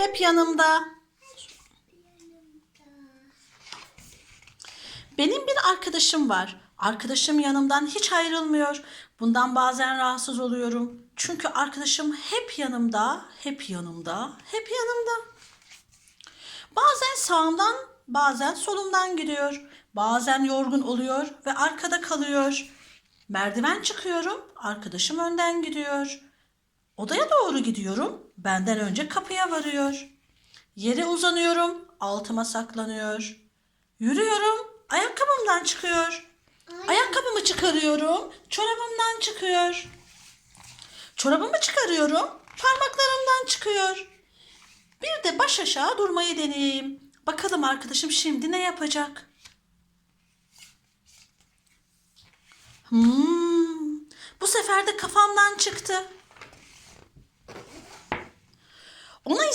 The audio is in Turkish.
hep yanımda. Benim bir arkadaşım var. Arkadaşım yanımdan hiç ayrılmıyor. Bundan bazen rahatsız oluyorum. Çünkü arkadaşım hep yanımda, hep yanımda, hep yanımda. Bazen sağımdan, bazen solumdan gidiyor. Bazen yorgun oluyor ve arkada kalıyor. Merdiven çıkıyorum, arkadaşım önden gidiyor. Odaya doğru gidiyorum, benden önce kapıya varıyor. Yere uzanıyorum, altıma saklanıyor. Yürüyorum, ayakkabımdan çıkıyor. Ayakkabımı çıkarıyorum, çorabımdan çıkıyor. Çorabımı çıkarıyorum, parmaklarımdan çıkıyor. Bir de baş aşağı durmayı deneyeyim. Bakalım arkadaşım şimdi ne yapacak? Hmm, bu sefer de kafamdan çıktı. Nice.